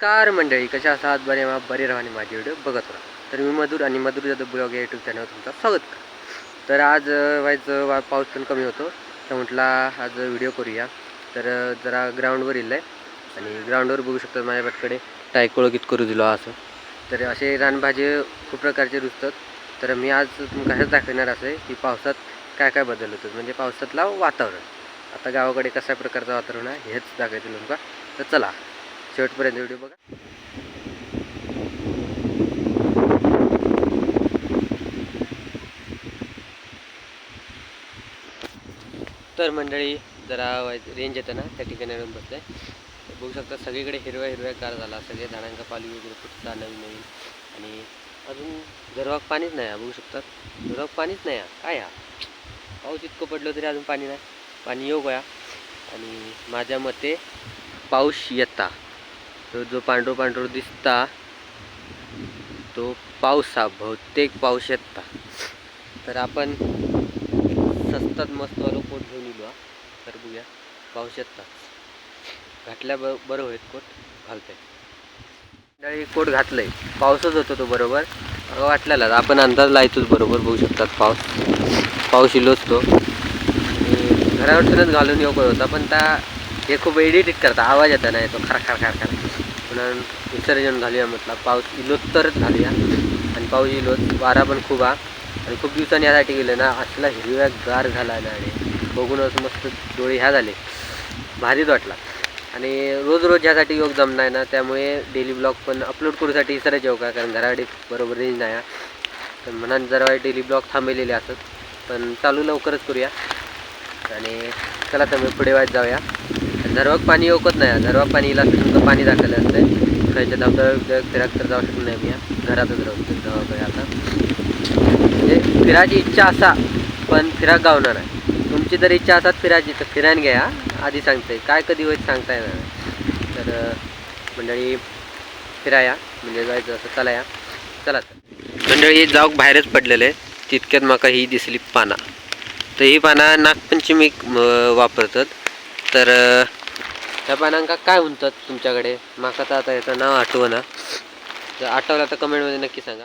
नमस्कार मंडळी कशा आहात? बरे मा बरे राहणे माझे व्हिडिओ बघत राहा. तर मी मधुर आणि मधुर जाधव ब्लॉग या यूट्यूब चॅनलवर तुमचं स्वागत करा तर आज व्हायचं वा पाऊस पण कमी होतो. तर म्हटला आज व्हिडिओ करूया. तर जरा ग्राउंडवर येईल आहे आणि ग्राउंडवर बघू शकतात माझ्या बाटकडे टायकोळगीत करू दिलो असं. तर असे रानभाजी खूप प्रकारचे रुजतात. तर मी आज तुमका हेच दाखवणार असं की पावसात काय काय बदल होतो म्हणजे पावसातला वातावरण. आता गावाकडे कशा प्रकारचं वातावरण आहे हेच दाखवायचं तुमका तर चला. शेवटपर्यंत व्हिडिओ बघा. तर मंडळी जरा रेंज येतं ना त्या ठिकाणी येऊन बसले बघू शकता सगळीकडे हिरव्या हिरव्या कार झाला सगळे झाडांचा पाली वगैरे फुटता नवीन नवीन. आणि अजून झरवाक पाणीच नाही आहे बघू शकतात झरवाक पाणीच नाही आहे काय हा? पाऊस इतकं पडलं तरी अजून पाणी नाही. पाणी येऊ गया. आणि माझ्या मते पाऊस येता. तो जो पांढरो पांढरो दिसता तो पाऊस हा बहुतेक पाऊस येता. तर आपण सस्तात मस्त वालो कोट घेऊन येलो हा. तर बघूया पाऊस येता. घातल्या ब बरं होईल कोट घालतंय. मंडळी कोट घातलंय. पाऊसच होतो तो बरोबर. वाटलेला आपण अंदाज लायतोच बरोबर बघू शकतात पाऊस. पाऊस इलोच तो घरावरतूनच घालून येऊ होता पण त्या हे खूप एडिट करता. आवाज येता नाही तो खर खर खर खर म्हणून विसर्जन घालूया म्हटला. पाऊस इलोत्तरच तरच घालूया आणि पाऊस इलो वारा पण खूप हा. आणि खूप दिवसांनी यासाठी गेले ना असला हिरव्या गार झाला ना आणि बघूनच मस्त डोळे ह्या झाले. भारीच वाटला. आणि रोज रोज ह्यासाठी योग जमणार ना त्यामुळे डेली ब्लॉग पण अपलोड करूसाठी विसरायचे येऊ का? कारण घराकडे बरोबर रेंज नाही आहे. तर म्हणा जरा डेली ब्लॉग थांबलेले असत. पण चालू लवकरच करूया. आणि चला तर मी पुढे वाट जाऊया. धर्वाक पाणी ओकत नाही. धर्वाक पाणी येईल तुमचं पाणी दाखवलं असतं. खायच्या धबधब्या फिराक तर जाऊ शकत नाही मी घरातच राहतो जवळ आता. म्हणजे फिरायची इच्छा असा पण फिराक गावणार आहे. तुमची जर इच्छा असतात फिरायची तर फिरायला घ्या आधी सांगते काय कधी होईल सांगता येणार तर मंडळी फिराया म्हणजे जायचं असं चला या. चला तर. मंडळी जाऊक बाहेरच पडलेले तितक्यात माका ही दिसली पाना. तर ही पाना नागपंचमीक वापरतात. तर ह्या त्या पानांका काय म्हणतात तुमच्याकडे? माका तर आता याचं नाव आठवना. जर आठवलं तर कमेंटमध्ये नक्की सांगा.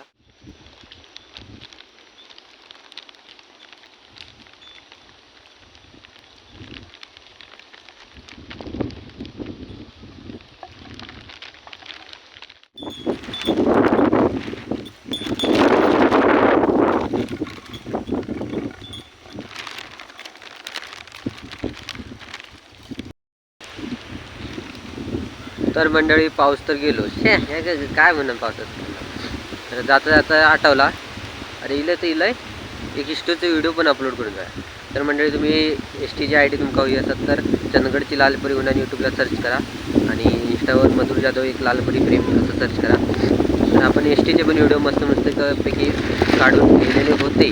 तर मंडळी पाऊस तर गेलो शे हे काय- म्हणून पावसात? तर जाता जाता आठवला. अरे इलं तर इलंय. एक हिस्टोचा व्हिडिओ पण अपलोड करून द्या तर मंडळी तुम्ही एस टीची आय डी तुमका हवी असत तर चंदगडची लालपरी म्हणून यूट्यूबला सर्च करा. आणि इंस्टावर मधुर जाधव एक लालपरी प्रेम असं सर्च करा. तर आपण एस टीचे पण व्हिडिओ मस्त मस्त पैकी काढून लिहिलेले होते.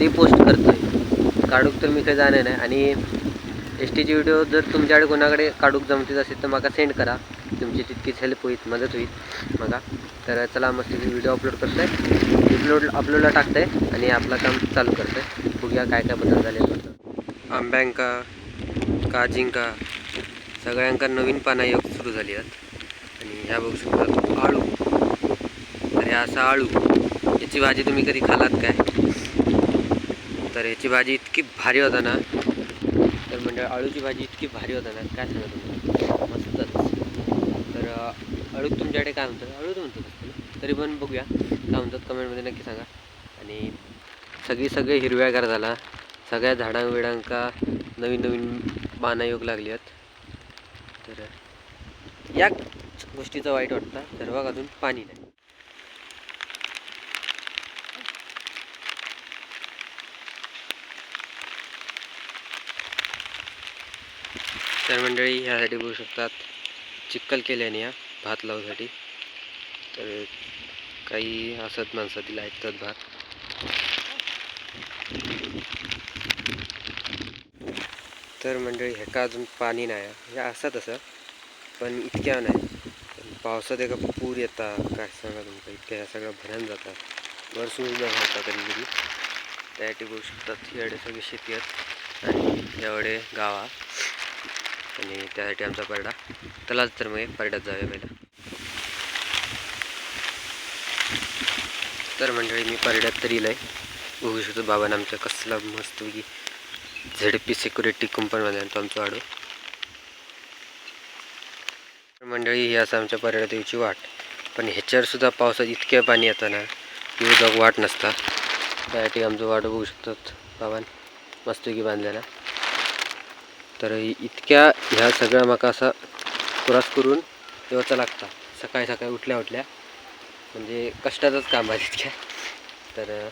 ते पोस्ट करतोय. काढूक तर मी काही जाणार नाही. आणि एस टीचे व्हिडिओ जर तुमच्याकडे कोणाकडे काढूक जमतीच असेल तर मला सेंड करा. तुमची तितकीच हेल्प होईल मदत होईल. बघा. तर चला मस्त मी व्हिडिओ अपलोड करतोय. अपलोड अपलोडला टाकतंय आणि आपलं काम चालू करतोय. बघूया काय काय बदल झाले आंब्यांका काजिंका सगळ्यांका नवीन पाना योग सुरू झाली आहेत. आणि ह्या बघू शकता आळू. तर हे असा आळू. याची भाजी तुम्ही कधी खालात काय? तर याची भाजी इतकी भारी होता ना. तर म्हणजे आळूची भाजी इतकी भारी होता ना. काय सांगा तुम्हाला? मस्तच. तर अळूक तुमच्याकडे काय म्हणतात? अळूच म्हणतात तरी पण बघूया. काय म्हणतात? कमेंटमध्ये नक्की सांगा. आणि सगळी सगळे हिरव्यागार झाला. सगळ्या झाडांविडांका नवीन नवीन पानं योग लागली आहेत. तर या गोष्टीचं वाईट वाटतं. सर्वात अजून पाणी नाही. तर मंडळी ह्यासाठी बघू शकतात. चिक्कल केल्याने या भात लावसाठी तर काही असत माणसं तिला ऐकतात भात. तर मंडळी ह्याका अजून पाणी नाही. आहे. हे असं तसं पण इतक्या नाही. पावसात एका पूर येता काय सांगा तुमका इतक्या ह्या सगळ्या भरण जातात. वर सुद्धा होता कधी कधी त्यासाठी बघू शकतात एवढे सगळे शेती आहेत आणि एवढे गावा. आणि त्यासाठी आमचा परडा त्यालाच तर मग परड्यात जावे पहिला. तर मंडळी मी परड्यात तरी येईल आहे बघू शकतो बाबाने आमच्या कसला मस्त की झेडपी सिक्युरिटी कंपनीमध्ये आणतो आमचा आडो. तर मंडळी ही असं आमच्या परड्यात यायची वाट. पण ह्याच्यावर सुद्धा पावसात इतक्या पाणी येतं ना की जग वाट नसता. त्यासाठी आमचं वाट बघू शकतात बाबान. मस्तपैकी बांधलेला. तर इतक्या ह्या सगळ्या माका असा क्रॉस करून येवचा लागता. सकाळी सकाळी उठल्या उठल्या. म्हणजे कष्टाचंच काम आहे तितक्या तर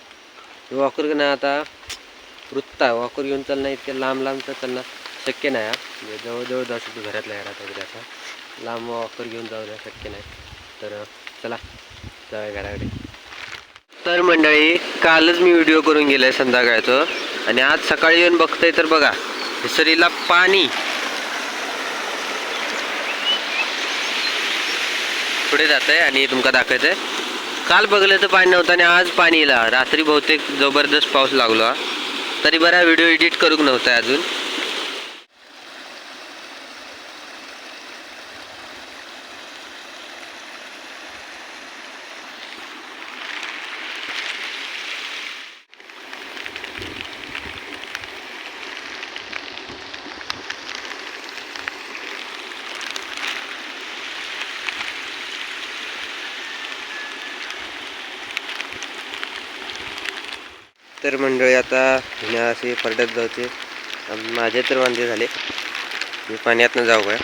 वॉकर ना आता वृत्ता वॉकर घेऊन चालणं इतक्या लांब लांब तर चालणं शक्य नाही हा. म्हणजे जवळजवळ जाऊ शकतो घरातल्या घरात वगैरे असा. लांब वॉकर घेऊन जाऊ शक्य नाही. तर चला जाऊया घराकडे. तर मंडळी कालच मी व्हिडिओ करून गेलो आहे संध्याकाळचं. आणि आज सकाळी येऊन बघतंय तर बघा. हिसरीला पाणी. पुढे जात आहे आणि तुमका दाखवायचं आहे काल बघलं तर पाणी नव्हतं आणि आज पाणी येला रात्री बहुतेक जबरदस्त पाऊस लागला. तरी बरा व्हिडिओ एडिट करूक नव्हता अजून. तर मंडळी आता पुण्या असे परडत जाऊचे. माझे तर वांदे झाले. मी पाण्यातनं जाऊ काय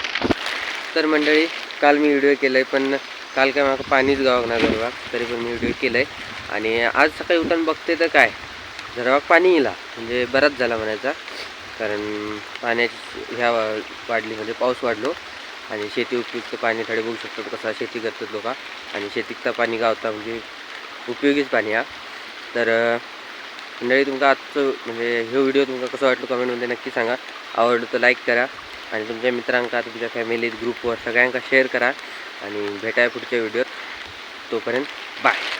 तर मंडळी काल मी व्हिडिओ केला आहे पण काल काय मला पाणीच गावाक नाही जरवाक तरी पण मी व्हिडिओ केला आहे आणि आज सकाळी उठून बघते तर काय? जरवाक पाणी येला म्हणजे बराच झाला म्हणायचा. कारण पाण्याची ह्या वाढली म्हणजे पाऊस वाढलो. आणि शेती उपयुक्त पाणी थोडे बघू शकतो कसा शेती करतात लोक. आणि शेतीत पाणी गावता म्हणजे उपयोगीच पाणी हा. तर मंडळी तुमका आजचं म्हणजे हे व्हिडिओ तुमका कसं वाटलं कमेंटमध्ये नक्की सांगा. आवडलं तर लाईक करा आणि तुमच्या मित्रांका तुमच्या फॅमिलीत ग्रुपवर सगळ्यांका शेअर करा आणि भेटाय पुढच्या व्हिडिओत तोपर्यंत बाय